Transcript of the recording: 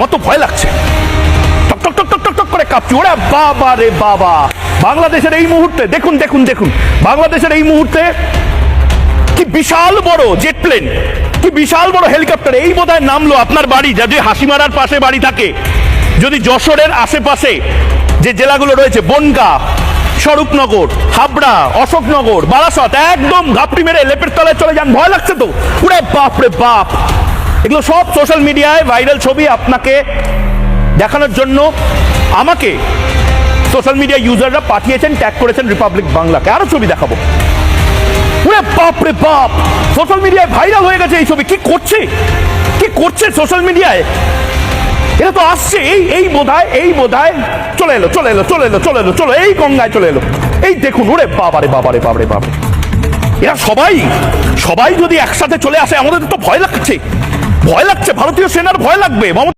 আমার তো ভয় লাগছে। টক টক টক টক টক টক করে কাঁপছি। ওরে বাবা রে বাবা। বাংলাদেশের এই মুহূর্তে, দেখুন দেখুন দেখুন। বাংলাদেশের এই মুহূর্তে কি বিশাল বড় জেট প্লেন কি বিশাল বড় হেলিকপ্টার এই বোধহয় নামলো আপনার বাড়ি যা যদি হাসিমারার পাশে বাড়ি থাকে। যদি যশোরের আশেপাশে যে জেলাগুলো রয়েছে, বনগা, স্বরূপনগর, হাবড়া, অশোকনগর, বারাসত, একদম ঘাপটি মেরে লেপের তলায় চলে যান। ভয় লাগছে তো? উড়ে বাপ রে বাপ। এগুলো সব সোশ্যাল মিডিয়ায় ভাইরাল ছবি আপনাকে দেখানোর জন্য আমাকে সোশ্যাল মিডিয়া ইউজাররা পাঠিয়েছেন ট্যাগ করেছেন রিপাবলিক বাংলাকে আরও ছবি দেখাবো। ওরে বাপ রে বাপ! সোশ্যাল মিডিয়ায় ভাইরাল হয়ে গেছে এই ছবি। কি করছে? কি করছে সোশ্যাল মিডিয়ায় এটা তো আসছে, এই এই বোধহয় এই বোধহয় চলে এলো চলে এলো চলে এলো চলে এলো, চলো, এই গঙ্গায় চলে এলো। এই দেখুন, ওরে বাবারে বাবারে বাবারে বাবারে এরা সবাই সবাই যদি একসাথে চলে আসে, আমাদের তো ভয় লাগছে। ভয় লাগছে ভারতীয় সেনার ভয় লাগবে। মমতা